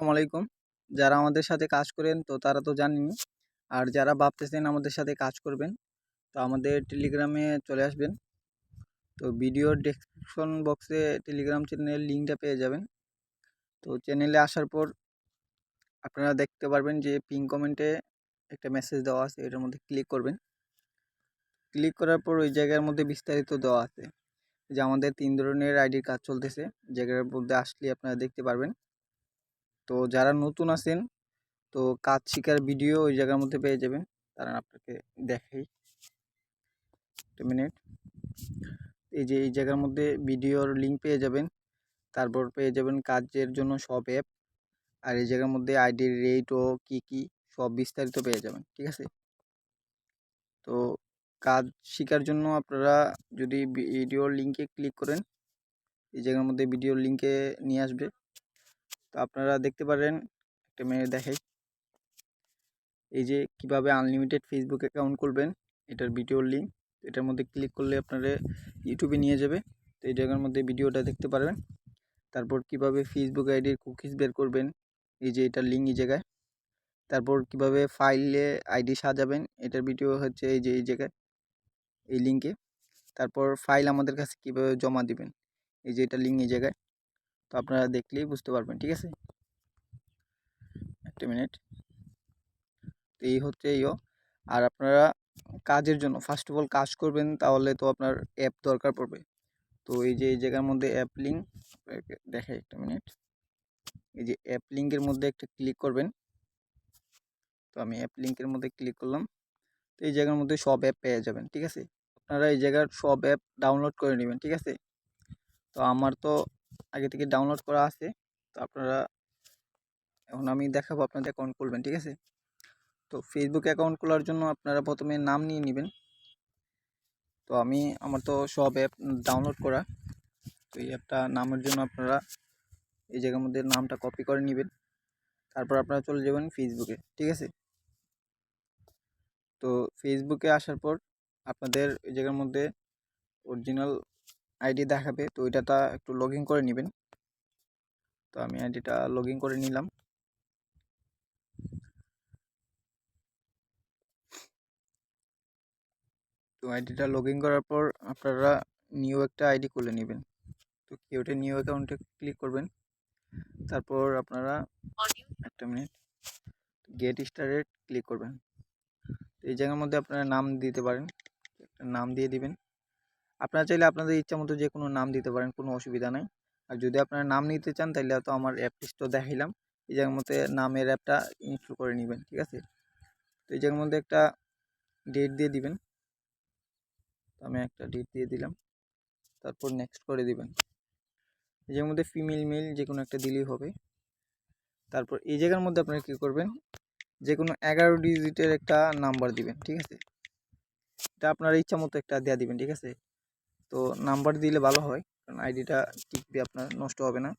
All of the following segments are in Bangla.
আসসালামু আলাইকুম যারা আমাদের সাথে কাজ করেন তো তারা তো জানেনই। আর যারা ভাবতেছেন আমাদের সাথে কাজ করবেন, তো আমাদের টেলিগ্রামে চলে আসবেন। তো ভিডিওর ডেসক্রিপশন বক্সে টেলিগ্রাম চ্যানেলের লিঙ্কটা পেয়ে যাবেন। তো চ্যানেলে আসার পর আপনারা দেখতে পারবেন যে পিন কমেন্টে একটা মেসেজ দেওয়া আছে, এটার মধ্যে ক্লিক করবেন। ক্লিক করার পর ওই জায়গার মধ্যে বিস্তারিত দেওয়া আছে। যে আমাদের তিন ধরনের আইডির কাজ চলতেছে, জায়গার মধ্যে আসলে আপনারা দেখতে পারবেন। তো যারা নতুন আছেন, তো কাজ শিকার ভিডিও ওই জায়গার মধ্যে পেয়ে যাবেন। তারা আপনাকে দেখাই। মিনিট। এই যে, এই জায়গার মধ্যে ভিডিওর লিঙ্ক পেয়ে যাবেন। তারপর পেয়ে যাবেন কাজের জন্য সব অ্যাপ। আর এই জায়গার মধ্যে আইডির রেট ও কী কী সব বিস্তারিত পেয়ে যাবেন, ঠিক আছে? তো কাজ শেখার জন্য আপনারা যদি ভিডিওর লিঙ্কে ক্লিক করেন, এই জায়গার মধ্যে ভিডিওর লিঙ্কে নিয়ে আসবে। তো আপনারা দেখতে পারেন, একটা মেয়ে দেখাই এই যে কীভাবে আনলিমিটেড ফেসবুক অ্যাকাউন্ট করবেন, এটার ভিডিওর লিঙ্ক এটার মধ্যে ক্লিক করলে আপনারা ইউটিউবে নিয়ে যাবে। তো এই জায়গার মধ্যে ভিডিওটা দেখতে পারবেন। তারপর কীভাবে ফেসবুক আইডির কুকিজ বের করবেন, এই যে এটার লিঙ্ক এই জায়গায়। তারপর কীভাবে ফাইলে আইডি সাজাবেন, এটার ভিডিও হচ্ছে এই যে এই জায়গায়, এই লিঙ্কে তারপর ফাইল আমাদের কাছে কীভাবে জমা দিবেন, এই যে এটা লিঙ্ক এই জায়গায়। তো আপনারা দেখলেই বুঝতে পারবেন, ঠিক আছে? একটা মিনিট। তো এই হচ্ছে ইও আর আপনারা কাজের জন্য ফার্স্ট অফ অল কাজ করবেন, তাহলে তো আপনার অ্যাপ দরকার পড়বে। তো এই যে, এই জায়গার মধ্যে অ্যাপ লিঙ্ক দেখাই একটা মিনিট। এই যে অ্যাপ লিঙ্কের মধ্যে একটা ক্লিক করবেন। তো আমি অ্যাপ লিঙ্কের মধ্যে ক্লিক করলাম। তো এই জায়গার মধ্যে সব অ্যাপ পেয়ে যাবেন, ঠিক আছে? আপনারা এই জায়গার সব অ্যাপ ডাউনলোড করে নেবেন, ঠিক আছে? তো আমার তো আগে থেকে ডাউনলোড করা আছে। তো আপনারা এখন আমি দেখাবো আপনাদের অ্যাকাউন্ট খুলবেন, ঠিক আছে? তো ফেসবুক অ্যাকাউন্ট খোলার জন্য আপনারা প্রথমে নাম নিয়ে নেবেন। তো আমি, আমার তো সব অ্যাপ ডাউনলোড করা। তো এই অ্যাপটা নামের জন্য আপনারা এই জায়গার মধ্যে নামটা কপি করে নেবেন। তারপর আপনারা চলে যাবেন ফেসবুকে ঠিক আছে? তো ফেসবুকে আসার পর আপনাদের এই জায়গার মধ্যে অরিজিনাল আইডি দেখাবে, তো ওইটাটা একটু লগ করে নেবেন। তো আমি আইডিটা লগ করে নিলাম। তো আইডিটা লগ করার পর আপনারা নিউ একটা আইডি খুলে নেবেন। তো কেউটে নিউ অ্যাকাউন্টে ক্লিক করবেন, তারপর আপনারা একটা মিনিট গেট স্টারেট ক্লিক করবেন। এই জায়গার মধ্যে আপনারা নাম দিতে পারেন, একটা নাম দিয়ে দিবেন। আপনারা চাইলে আপনাদের ইচ্ছা মতো যে কোনো নাম দিতে পারেন, কোনো অসুবিধা নাই। আর যদি আপনারা নাম নিতে চান তাহলে তো আমার অ্যাপ লিস্টও দেখাইলাম। এই জায়গার মধ্যে নামের অ্যাপটা ইনস্টল করে নেবেন, ঠিক আছে? তো এই জায়গার মধ্যে একটা ডেট দিয়ে দিবেন। আমি একটা ডেট দিয়ে দিলাম। তারপর নেক্সট করে দিবেন। এই জায়গার মধ্যে ফিমেল মেল যে কোনো একটা দিলেই হবে। তারপর এই জায়গার মধ্যে আপনারা কী করবেন? যে কোনো এগারো ডিজিটের একটা নাম্বার দিবেন, ঠিক আছে? এটা আপনার ইচ্ছা মতো একটা দেওয়া দিবেন, ঠিক আছে? তো নাম্বার দিলে ভালো হয়। কারণ আইডিটা টিকবে আপনার, নষ্ট হবে না।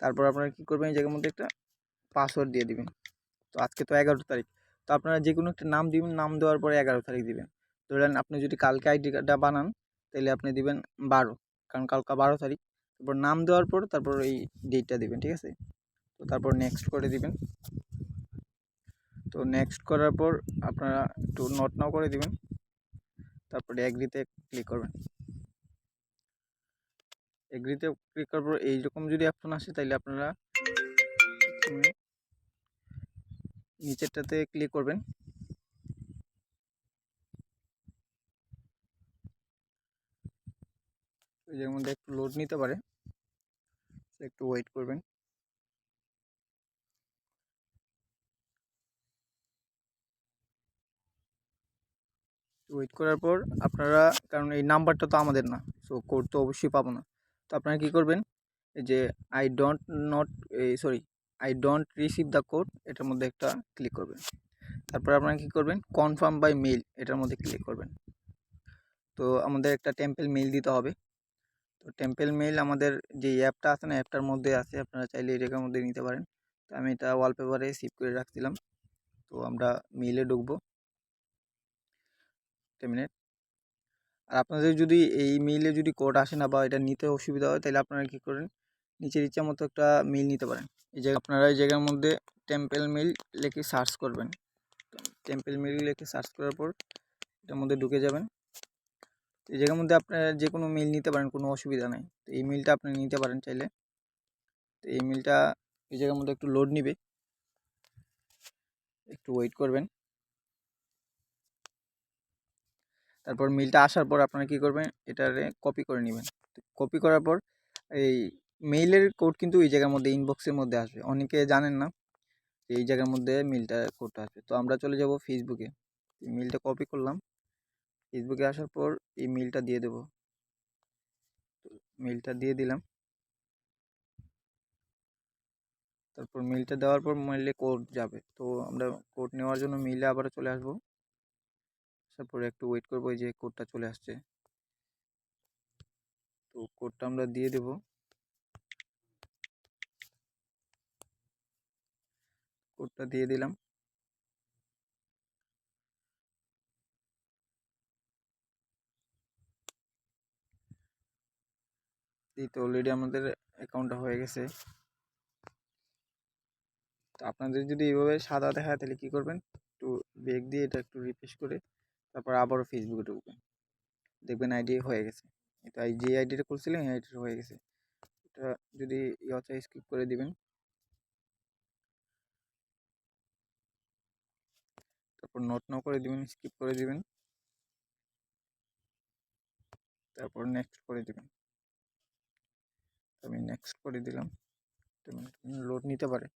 তারপর আপনারা কী করবেন, এই জায়গার মধ্যে একটা পাসওয়ার্ড দিয়ে দিবেন। তো আজকে তো এগারো তারিখ। তো আপনারা যে কোনো একটা নাম দিবেন, নাম দেওয়ার পরে এগারো তারিখ দিবেন। ধরেন আপনি যদি কালকে আইডি কার্ডটা বানান তাহলে আপনি দিবেন বারো। কারণ কালকা বারো তারিখ। তারপর নাম দেওয়ার পর তারপর এই ডেটটা দিবেন, ঠিক আছে? তো তারপর নেক্সট করে দিবেন। তো নেক্সট করার পর আপনারা একটু নোট নাও করে দিবেন। তারপরে এগ্রিতে ক্লিক করবেন। এগ্রিতে ক্লিক করার পর এইরকম যদি অপশন আসে তাহলে আপনারা নিচেরটাতে ক্লিক করবেন। এর মধ্যে একটু লোড নিতে পারে। একটু ওয়েট করবেন। ওয়েট করার পর আপনারা, কারণ এই নাম্বারটা তো আমাদের না সো কোড তো অবশ্যই পাবো না। তো আপনারা কী করবেন? যে I don't not sorry I don't receive the code এটার মধ্যে একটা ক্লিক করবেন। তারপর আপনারা কী করবেন? কনফার্ম বাই মেল এটার মধ্যে ক্লিক করবেন। তো আমাদের একটা টেম্পেল মেল দিতে হবে। তো টেম্পেল মেল আমাদের যে অ্যাপটা আছে না, অ্যাপটার মধ্যে আছে, আপনারা চাইলে এটার মধ্যে নিতে পারেন। তো আমি এটা ওয়ালপেপারে সেভ করে রাখছিলাম। তো আমরা মেলে ঢুকবো। একটা মিনিট আর আপনাদের যদি এই মেইলে যদি কোড আসে না বা এটা নিতে অসুবিধা হয় তাহলে আপনারা কী করেন? নিচের ইচ্ছা মতো একটা মিল নিতে পারেন। এই জায়গা, আপনারা এই জায়গার মধ্যে টেম্পেল মিল লিখে সার্চ করবেন। টেম্পেল মিল লিখে সার্চ করার পর এটার মধ্যে ঢুকে যাবেন। এই জায়গার মধ্যে আপনারা যে কোনো মিল নিতে পারেন, কোনো অসুবিধা নেই। তো এই মিলটা আপনি নিতে পারেন চাইলে। তো এই মিলটা এই জায়গার মধ্যে একটু লোড নিবে। একটু ওয়েট করবেন। তারপর মিলটা আসার পর আপনারা কী করবেন? এটারে কপি করে নেবেন। কপি করার পর এই মেইলের কোড কিন্তু এই জায়গার মধ্যে ইনবক্সের মধ্যে আসবে। অনেকে জানেন না যে এই জায়গার মধ্যে মিলটা কোডটা আসবে। তো আমরা চলে যাব ফেসবুকে মিলটা কপি করলাম। ফেসবুকে আসার পর এই মিলটা দিয়ে দেব। মিলটা দিয়ে দিলাম। তারপর মিলটা দেওয়ার পর মেইলে কোড যাবে। তো আমরা কোড নেওয়ার জন্য মিলে আবার চলে আসব। আসার পরে একটু ওয়েট করব যে কোডটা চলে আসছে। তো কোডটা আমরা দিয়ে দেব। কোডটা দিয়ে দিলাম। এই তো অলরেডি আমাদের অ্যাকাউন্টটা হয়ে গেছে। তো আপনাদের যদি এইভাবে সাদা দেখায় তাহলে কী করবেন? একটু বেগ দিয়ে এটা একটু রিফ্রেশ করে তারপর আবারও ফেসবুকে ঢুকবেন দেখবেন আইডি হয়ে গেছে। এটা যে আইডিটা করছিলেন এই আইডিটা হয়ে গেছে। এটা যদি ইয়ে স্কিপ করে দিবেন। তারপর নোট নাও করে দিবেন স্কিপ করে দিবেন। তারপর নেক্সট করে দিবেন। আমি নেক্সট করে দিলাম। লোড নিতে পারে।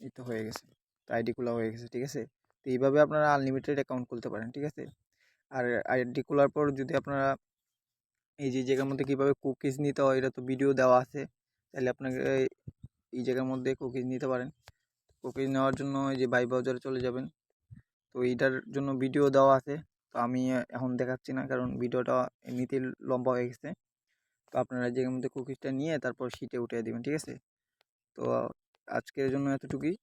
এই তো হয়ে গেছে। তো আইডি খোলা হয়ে গেছে, ঠিক আছে? তো এইভাবে আপনারা আনলিমিটেড অ্যাকাউন্ট খুলতে পারেন, ঠিক আছে? আর আইডি খোলার পর যদি আপনারা এই যে জায়গার মধ্যে কীভাবে কুকিজ নিতে হয়, এটা তো ভিডিও দেওয়া আছে, তাহলে আপনাকে এই জায়গার মধ্যে কুকিজ নিতে পারেন। কুকিজ নেওয়ার জন্য এই যে বাই ব্রাউজারে চলে যাবেন। তো এইটার জন্য ভিডিও দেওয়া আছে, তো আমি এখন দেখাচ্ছি না, কারণ ভিডিওটা এমনিতেই লম্বা হয়ে গেছে। তো আপনারা জায়গার মধ্যে কুকিজটা নিয়ে তারপর শীটে উঠিয়ে দেবেন, ঠিক আছে? তো আজকের জন্য এতটুকুই।